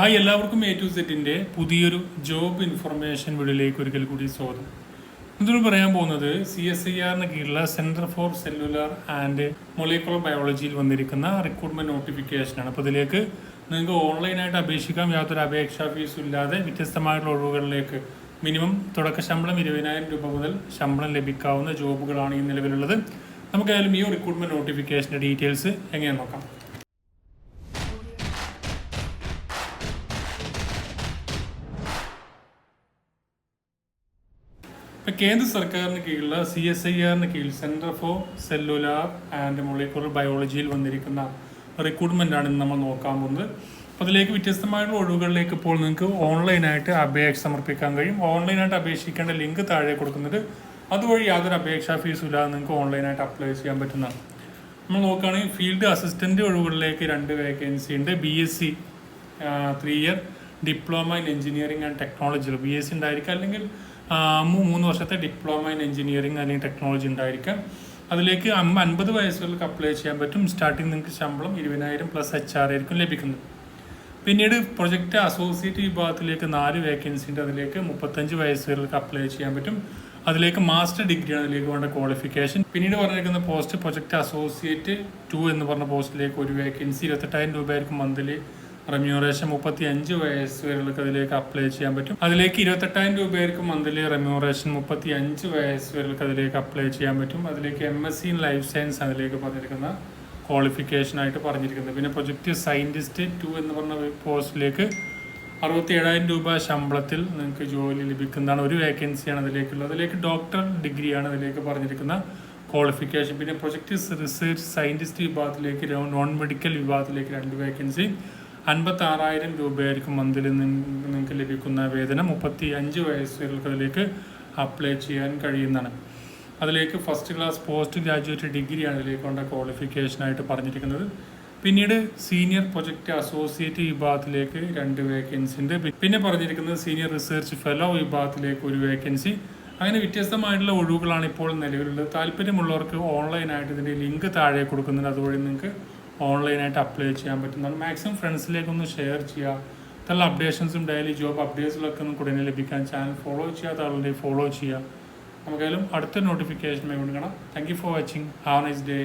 Hi എല്ലാവർക്കും A to സെറ്റിന്റെ പുതിയൊരു ജോബ് ഇൻഫർമേഷൻ വീഡിയോയിലേക്ക് ഒരിക്കൽ കൂടി സ്വാഗതം. ഇതിൽ പറയാൻ പോകുന്നത് സി എസ് ഐ ആറിന് കീഴിലുള്ള centre for cellular and molecular ബയോളജിയിൽ വന്നിരിക്കുന്ന റിക്രൂട്ട്മെന്റ് നോട്ടിഫിക്കേഷനാണ് അപ്പോൾ ഇതിലേക്ക് നിങ്ങൾക്ക് ഓൺലൈനായിട്ട് അപേക്ഷിക്കാം. യാതൊരു അപേക്ഷാ ഫീസും ഇല്ലാതെ വ്യത്യസ്തമായിട്ടുള്ള ഒഴിവുകളിലേക്ക് മിനിമം തുടക്ക ശമ്പളം ഇരുപതിനായിരം രൂപ മുതൽ ശമ്പളം ലഭിക്കാവുന്ന ജോബുകളാണ് ഈ നിലവിലുള്ളത്. നമുക്കായാലും ഈ റിക്രൂട്ട്മെന്റ് നോട്ടിഫിക്കേഷന്റെ ഡീറ്റെയിൽസ് എങ്ങനെ നോക്കാം. ഇപ്പൊ കേന്ദ്ര സർക്കാരിന് കീഴിലുള്ള സി എസ് ഐ ആറിന് കീഴിൽ centre for cellular and molecular ബയോളജിയിൽ വന്നിരിക്കുന്ന റിക്രൂട്ട്മെന്റ് ആണ് നമ്മൾ നോക്കാൻ പോകുന്നത്. അപ്പോൾ അതിലേക്ക് വ്യത്യസ്തമായിട്ടുള്ള ഒഴിവുകളിലേക്ക് ഇപ്പോൾ നിങ്ങൾക്ക് ഓൺലൈനായിട്ട് അപേക്ഷ സമർപ്പിക്കാൻ കഴിയും. ഓൺലൈനായിട്ട് അപേക്ഷിക്കേണ്ട ലിങ്ക് താഴെ കൊടുക്കുന്നുണ്ട് അതുവഴി യാതൊരു അപേക്ഷാ ഫീസും ഇല്ലാതെ നിങ്ങൾക്ക് ഓൺലൈനായിട്ട് അപ്ലൈ ചെയ്യാൻ പറ്റുന്നതാണ്. നമ്മൾ നോക്കുകയാണെങ്കിൽ ഫീൽഡ് അസിസ്റ്റന്റ് ഒഴിവുകളിലേക്ക് രണ്ട് വേക്കൻസി ഉണ്ട്. B S C three year diploma in engineering and technology B S C ഉണ്ടായിരിക്കുക അല്ലെങ്കിൽ മൂന്ന് വർഷത്തെ ഡിപ്ലോമ ഇൻ എഞ്ചിനീയറിംഗ് അല്ലെങ്കിൽ ടെക്നോളജി ഉണ്ടായിരിക്കാം. അതിലേക്ക് അൻപത് വയസ്സുകൾക്ക് അപ്ലൈ ചെയ്യാൻ പറ്റും. സ്റ്റാർട്ടിങ് നിങ്ങൾക്ക് ശമ്പളം ഇരുപതിനായിരം പ്ലസ് എച്ച് ആർ ആയിരിക്കും ലഭിക്കുന്നത്. പിന്നീട് പ്രൊജക്റ്റ് അസോസിയേറ്റ് വിഭാഗത്തിലേക്ക് നാല് വേക്കൻസി ഉണ്ട്. അതിലേക്ക് മുപ്പത്തഞ്ച് വയസ്സുകൾക്ക് അപ്ലൈ ചെയ്യാൻ പറ്റും. അതിലേക്ക് മാസ്റ്റർ ഡിഗ്രിയാണ് അതിലേക്ക് വേണ്ട ക്വാളിഫിക്കേഷൻ പിന്നീട് പറഞ്ഞിരിക്കുന്ന പോസ്റ്റ് പ്രൊജക്റ്റ് അസോസിയേറ്റ് ടു എന്ന് പറഞ്ഞ പോസ്റ്റിലേക്ക് ഒരു വേക്കൻസി ഇരുപത്തെട്ടായിരം രൂപയായിരിക്കും മന്ത്ലി റെമ്യൂറേഷൻ മുപ്പത്തി അഞ്ച് വയസ്സ് വരെയുള്ളവർക്ക് അതിലേക്ക് അപ്ലൈ ചെയ്യാൻ പറ്റും. അതിലേക്ക് ഇരുപത്തെട്ടായിരം രൂപയായിരിക്കും മന്ത്ലി റെമ്യൂറേഷൻ മുപ്പത്തി അഞ്ച് വയസ്സ് വരെയുള്ളവർക്ക് അതിലേക്ക് അപ്ലൈ ചെയ്യാൻ പറ്റും. അതിലേക്ക് M S C in life science അതിലേക്ക് പറഞ്ഞിരിക്കുന്ന ക്വാളിഫിക്കേഷൻ ആയിട്ട് പറഞ്ഞിരിക്കുന്നത്. പിന്നെ പ്രൊജക്റ്റ് സയന്റിസ്റ്റ് ടു എന്ന് പറഞ്ഞ പോസ്റ്റിലേക്ക് അറുപത്തി ഏഴായിരം രൂപ ശമ്പളത്തിൽ നിങ്ങൾക്ക് ജോലി ലഭിക്കുന്നതാണ്. ഒരു വേക്കൻസിയാണ് അതിലേക്കുള്ളത്. അതിലേക്ക് ഡോക്ടർ ഡിഗ്രിയാണ് അതിലേക്ക് പറഞ്ഞിരിക്കുന്ന ക്വാളിഫിക്കേഷൻ പിന്നെ പ്രൊജക്ട് റിസർച്ച് സയന്റിസ്റ്റ് വിഭാഗത്തിലേക്ക് നോൺ മെഡിക്കൽ വിഭാഗത്തിലേക്ക് രണ്ട് വേക്കൻസി അൻപത്തി ആറായിരം രൂപയായിരിക്കും മന്ത്ലി നിങ്ങൾക്ക് ലഭിക്കുന്ന വേതനം. മുപ്പത്തി അഞ്ച് വയസ്സുകൾക്ക് അപ്ലൈ ചെയ്യാൻ കഴിയുന്നതാണ്. അതിലേക്ക് ഫസ്റ്റ് ക്ലാസ് പോസ്റ്റ് ഗ്രാജുവേറ്റ് ഡിഗ്രിയാണ് ഇതിലേക്ക് കൊണ്ട ക്വാളിഫിക്കേഷനായിട്ട് പറഞ്ഞിരിക്കുന്നത്. പിന്നീട് സീനിയർ പ്രൊജക്റ്റ് അസോസിയേറ്റ് വിഭാഗത്തിലേക്ക് രണ്ട് വേക്കൻസി ഉണ്ട്. പിന്നെ പറഞ്ഞിരിക്കുന്നത് സീനിയർ റിസർച്ച് ഫെലോ വിഭാഗത്തിലേക്ക് ഒരു വേക്കൻസി അങ്ങനെ വ്യത്യസ്തമായിട്ടുള്ള ഒഴിവുകളാണ് ഇപ്പോൾ നിലവിലുള്ളത്. താല്പര്യമുള്ളവർക്ക് ഓൺലൈനായിട്ട് ഇതിന്റെ ലിങ്ക് താഴെ കൊടുക്കുന്നുണ്ട്. അതുവഴി നിങ്ങൾക്ക് ഓൺലൈനായിട്ട് അപ്ലൈ ചെയ്യാൻ പറ്റുന്നതാണ് മാക്സിമം ഫ്രണ്ട്സിലേക്കൊന്ന് ഷെയർ ചെയ്യുക ഇത്തരം അപ്ഡേഷൻസും ഡെയിലി ജോബ് അപ്ഡേറ്റ്സിലൊക്കെ ഒന്ന് ഉടനെ ലഭിക്കാൻ ചാനൽ ഫോളോ ചെയ്യാത്ത ആളുടെ ഫോളോ ചെയ്യുക നമുക്കായാലും അടുത്ത നോട്ടിഫിക്കേഷൻ വേണ്ടി കാണാം. Thank you for watching have nice day